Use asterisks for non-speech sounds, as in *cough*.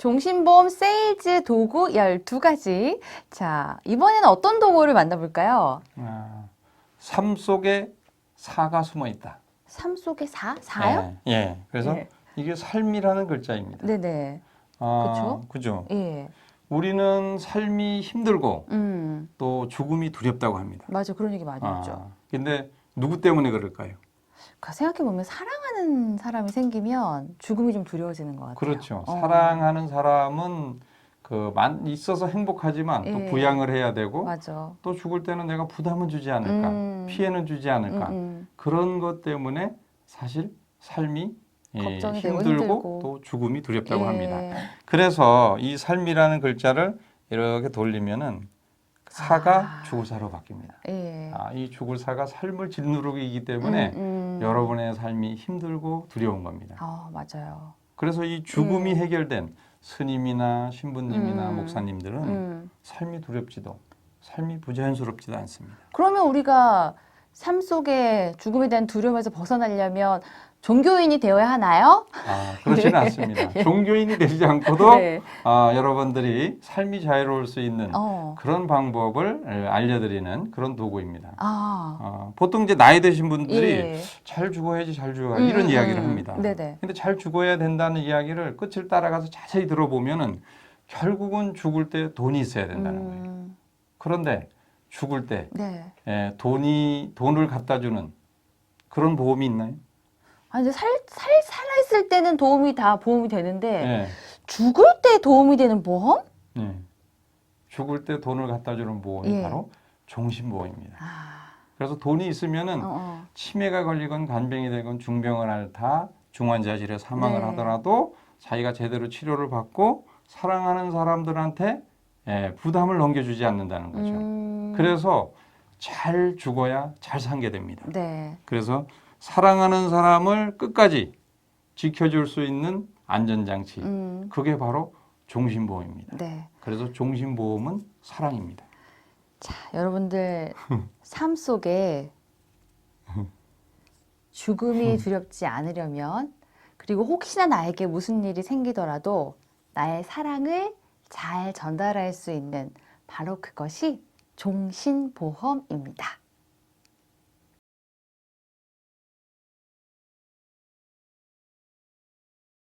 종신보험 세일즈 도구 12가지. 자, 이번에는 어떤 도구를 만나볼까요? 아, 삶 속에 사가 숨어 있다. 삶 속에 사? 사요? 예. 예. 그래서 예. 이게 삶이라는 글자입니다. 네네. 아, 그쵸? 그죠. 예. 우리는 삶이 힘들고 음, 또 죽음이 두렵다고 합니다. 맞아. 그런 얘기 많이 했죠. 아, 근데 누구 때문에 그럴까요? 그 생각해보면 사랑하는 사람이 생기면 죽음이 좀 두려워지는 것 같아요. 그렇죠. 어. 사랑하는 사람은 그 만 있어서 행복하지만 또 예. 부양을 해야 되고 맞아. 또 죽을 때는 내가 부담은 주지 않을까, 음. 피해는 주지 음, 않을까 음. 그런 것 때문에 사실 삶이 예, 힘들고, 힘들고. 또 죽음이 두렵다고 예. 합니다. 그래서 이 삶이라는 글자를 이렇게 돌리면은 사가 아. 죽을 사로 바뀝니다. 예. 아, 이 죽을 사가 삶을 짓누르기이기 때문에 음, 음. 여러분의 삶이 힘들고 두려운 겁니다. 아, 맞아요. 그래서 이 죽음이 예. 해결된 스님이나 신부님이나 음. 목사님들은 음. 삶이 두렵지도 삶이 부자연스럽지도 않습니다. 그러면 우리가 삶 속에 죽음에 대한 두려움에서 벗어나려면 종교인이 되어야 하나요? 아, 그렇지는 *laughs* 않습니다. 종교인이 되지 않고도 네. 아, 여러분들이 삶이 자유로울 수 있는 어. 그런 방법을 에, 알려드리는 그런 도구입니다. 아. 어, 보통 이제 나이 드신 분들이 예. 잘 죽어야지 잘 죽어야 음, 이런 음, 이야기를 음. 합니다. 네네. 근데 잘 죽어야 된다는 이야기를 끝을 따라가서 자세히 들어보면은 결국은 죽을 때 돈이 있어야 된다는 거예요. 음, 그런데 죽을 때 네. 에, 돈이 돈을 갖다 주는 그런 보험이 있나요? 아니, 이제 살, 살, 살아있을 때는 도움이 다 보험이 되는데, 예. 죽을 때 도움이 되는 보험? 예. 죽을 때 돈을 갖다 주는 보험이 예. 바로 종신보험입니다. 아, 그래서 돈이 있으면은 어, 어. 치매가 걸리건 간병이 되건 중병을 앓다 중환자실에 사망을 네. 하더라도 자기가 제대로 치료를 받고 사랑하는 사람들한테 예, 부담을 넘겨주지 않는다는 거죠. 음, 그래서 잘 죽어야 잘 살게 됩니다. 네. 그래서 사랑하는 사람을 끝까지 지켜줄 수 있는 안전장치. 음, 그게 바로 종신보험입니다. 네. 그래서 종신보험은 사랑입니다. 자, 여러분들 *laughs* 삶 속에 죽음이 두렵지 않으려면 그리고 혹시나 나에게 무슨 일이 생기더라도 나의 사랑을 잘 전달할 수 있는 바로 그것이 종신보험입니다.